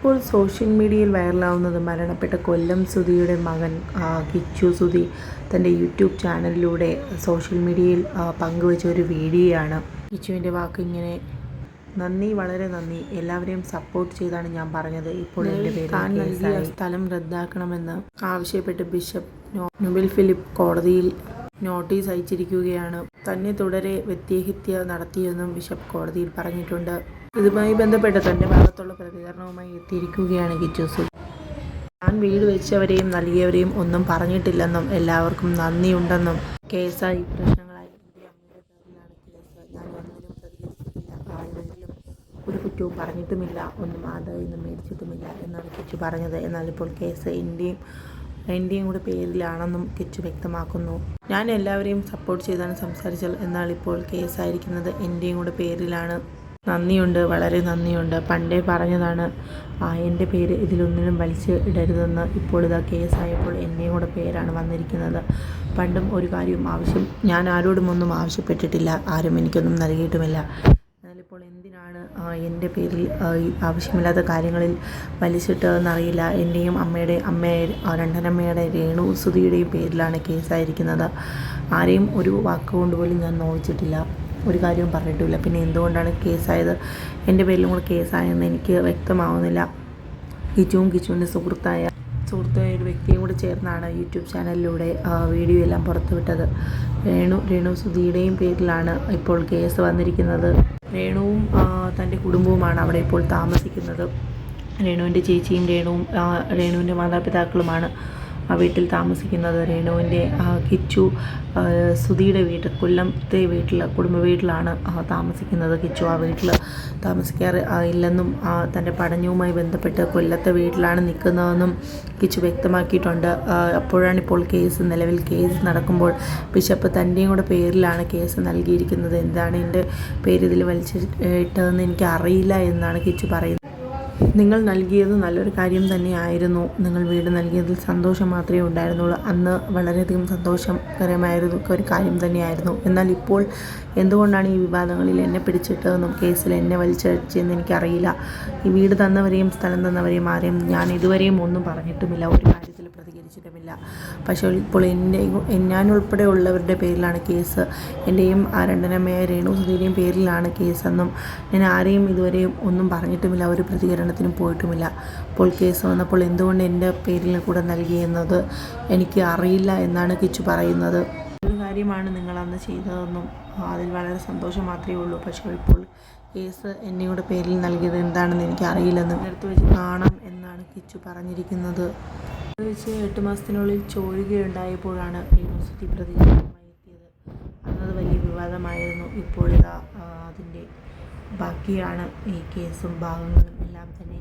ഇപ്പോൾ സോഷ്യൽ മീഡിയയിൽ വൈറലാവുന്നത് മരണപ്പെട്ട കൊല്ലം സുധിയുടെ മകൻ കിച്ചു സുധി. തന്റെ യൂട്യൂബ് ചാനലിലൂടെ സോഷ്യൽ മീഡിയയിൽ പങ്കുവെച്ച ഒരു വീഡിയോയാണ് കിച്ചുവിന്റെ വാക്ക് ഇങ്ങനെ നന്ദി വളരെ നന്ദി. എല്ലാവരെയും സപ്പോർട്ട് ചെയ്താണ് ഞാൻ പറഞ്ഞത്. ഇപ്പോൾ എന്റെ പേര് താൻ നൽകിയ സ്ഥലം റദ്ദാക്കണമെന്ന് ആവശ്യപ്പെട്ട് ബിഷപ്പ് നൊബിൽ ഫിലിപ്പ് കോടതിയിൽ നോട്ടീസ് അയച്ചിരിക്കുകയാണ്. തന്നെ തുടരെ വ്യത്യഹിത്യ നടത്തിയെന്നും ബിഷപ്പ് കോടതിയിൽ പറഞ്ഞിട്ടുണ്ട്. ഇതുമായി ബന്ധപ്പെട്ട് തന്റെ ഭാഗത്തുള്ള പ്രതികരണവുമായി എത്തിയിരിക്കുകയാണ് കിച്ചു താൻ വീട് വെച്ചവരെയും നൽകിയവരെയും ഒന്നും പറഞ്ഞിട്ടില്ലെന്നും എല്ലാവർക്കും നന്ദിയുണ്ടെന്നും അമ്മയുടെ പേരിലാണ് ഞാൻ ഒന്നിനും പ്രതികരിച്ചിട്ടില്ല. ഒരു കുറ്റവും പറഞ്ഞിട്ടുമില്ല. ഒന്നും ആദായം മേടിച്ചിട്ടുമില്ല എന്നാണ് കിച്ചു പറഞ്ഞത്. എന്നാൽ ഇപ്പോൾ കേസ് എന്റെയും എന്റെയും കൂടെ പേരിലാണെന്നും കിച്ചു വ്യക്തമാക്കുന്നു. ഞാൻ എല്ലാവരെയും സപ്പോർട്ട് ചെയ്താണ് സംസാരിച്ചത്. എന്നാൽ ഇപ്പോൾ കേസായിരിക്കുന്നത് എന്റെയും കൂടെ പേരിലാണ്. നന്ദിയുണ്ട്. വളരെ നന്ദിയുണ്ട്. പണ്ടേ പറഞ്ഞതാണ് ആ എന്റെ പേര് ഇതിലൊന്നിനും വലിച്ച് ഇടരുതെന്ന്. ഇപ്പോൾ ഇതാ കേസായപ്പോൾ എന്റെയും കൂടെ പേരാണ് വന്നിരിക്കുന്നത്. പണ്ടും ഒരു കാര്യവും ആവശ്യം ഞാൻ ആരോടും ഒന്നും ആവശ്യപ്പെട്ടിട്ടില്ല. ആരും എനിക്കൊന്നും നൽകിയിട്ടുമില്ല. എന്റെ പേരിൽ ആവശ്യമില്ലാത്ത കാര്യങ്ങളിൽ വലിച്ചിട്ടതെന്നറിയില്ല. എന്റെയും അമ്മയുടെ അമ്മയെ രണ്ടനമ്മയുടെ രേണു സുധിയുടെയും പേരിലാണ് കേസായിരിക്കുന്നത്. ആരെയും ഒരു വാക്കുകൊണ്ട് പോലും ഞാൻ നോവിച്ചിട്ടില്ല. ഒരു കാര്യവും പറഞ്ഞിട്ടില്ല. പിന്നെ എന്തുകൊണ്ടാണ് കേസായത്? എന്റെ പേരിലും കൂടെ കേസായെന്ന് എനിക്ക് വ്യക്തമാവുന്നില്ല. കിച്ചുവും കിച്ചുവിന്റെ സുഹൃത്തായ സുഹൃത്തായ ഒരു വ്യക്തിയും കൂടെ ചേർന്നാണ് യൂട്യൂബ് ചാനലിലൂടെ വീഡിയോ എല്ലാം പുറത്തുവിട്ടത്. രേണു രേണു സുധിയുടെയും പേരിലാണ് ഇപ്പോൾ കേസ് വന്നിരിക്കുന്നത്. രേണുവും തന്റെ കുടുംബവുമാണ് അവിടെ ഇപ്പോൾ താമസിക്കുന്നത്. രേണുവിന്റെ ചേച്ചിയും രേണുവും രേണുവിന്റെ മാതാപിതാക്കളുമാണ് ആ വീട്ടിൽ താമസിക്കുന്നത് രേണുവിന്റെ കിച്ചു സുധിയുടെ വീട്ടിൽ കൊല്ലത്തെ വീട്ടിൽ കുടുംബ വീട്ടിലാണ് താമസിക്കുന്നത്. കിച്ചു ആ വീട്ടിൽ താമസിക്കാറ് ഇല്ലെന്നും തന്റെ പഠനവുമായി ബന്ധപ്പെട്ട് കൊല്ലത്തെ വീട്ടിലാണ് നിൽക്കുന്നതെന്നും കിച്ചു വ്യക്തമാക്കിയിട്ടുണ്ട്. ആ, അപ്പോഴാണ് ഇപ്പോൾ കേസ് നിലവിൽ കേസ് നടക്കുമ്പോൾ ബിഷപ്പ് തന്റെയും കൂടെ പേരിലാണ് കേസ് നൽകിയിരിക്കുന്നത്. എന്താണ് എന്റെ പേര് ഇതിൽ വലിച്ചിട്ടതെന്ന് എനിക്ക് അറിയില്ല എന്നാണ് കിച്ചു പറയുന്നത്. നിങ്ങൾ നൽകിയത് നല്ലൊരു കാര്യം തന്നെയായിരുന്നു. നിങ്ങൾ വീട് നൽകിയതിൽ സന്തോഷം മാത്രമേ ഉണ്ടായിരുന്നുള്ളൂ. അന്ന് വളരെയധികം സന്തോഷകരമായിരുന്നു ഒരു കാര്യം തന്നെയായിരുന്നു. എന്നാൽ ഇപ്പോൾ എന്തുകൊണ്ടാണ് ഈ വിവാദങ്ങളിൽ എന്നെ പിടിച്ചിട്ടതെന്നും കേസിൽ എന്നെ വലിച്ചടിച്ചതെന്ന് എനിക്കറിയില്ല. ഈ വീട് തന്നവരെയും സ്ഥലം തന്നവരെയും ആരെയും ഞാൻ ഇതുവരെയും ഒന്നും പറഞ്ഞിട്ടുമില്ല. ഒരു കാര്യത്തിൽ പ്രതികരിച്ചിട്ടുമില്ല. പക്ഷേ ഇപ്പോൾ എന്റെ ഞാൻ ഉൾപ്പെടെ ഉള്ളവരുടെ പേരിലാണ് കേസ്. എന്റെയും രണ്ടനമ്മയായ രേണു സുധീരയും പേരിലാണ് കേസെന്നും ഞാൻ ആരെയും ഇതുവരെയും ഒന്നും പറഞ്ഞിട്ടുമില്ല. ഒരു പ്രതികരണത്തിനും പോയിട്ടുമില്ല. അപ്പോൾ കേസ് വന്നപ്പോൾ എന്തുകൊണ്ട് എന്റെ പേരിൽ കൂടെ നൽകിയെന്നത് എനിക്ക് അറിയില്ല എന്നാണ് കിച്ചു പറയുന്നത്. ഒരു കാര്യമാണ് നിങ്ങൾ അന്ന് ചെയ്തതെന്നും അതിൽ വളരെ സന്തോഷം മാത്രമേ ഉള്ളൂ. പക്ഷേ ഇപ്പോൾ കേസ് എന്നിയുടെ പേരിൽ നൽകിയത് എന്താണെന്ന് എനിക്ക് അറിയില്ലെന്നും എടുത്തു വെച്ച് കാണാം എന്നാണ് കിച്ചു പറഞ്ഞിരിക്കുന്നത്. വെച്ച് എട്ട് മാസത്തിനുള്ളിൽ ചോരുകയുണ്ടായപ്പോഴാണ് യൂണിവേഴ്സിറ്റി പ്രതികരണമായി വിവാദമായിരുന്നു ഇപ്പോഴിതാ അതിന്റെ ബാക്കിയാണ് ഈ കേസും ഭാഗങ്ങളും എല്ലാം തന്നെ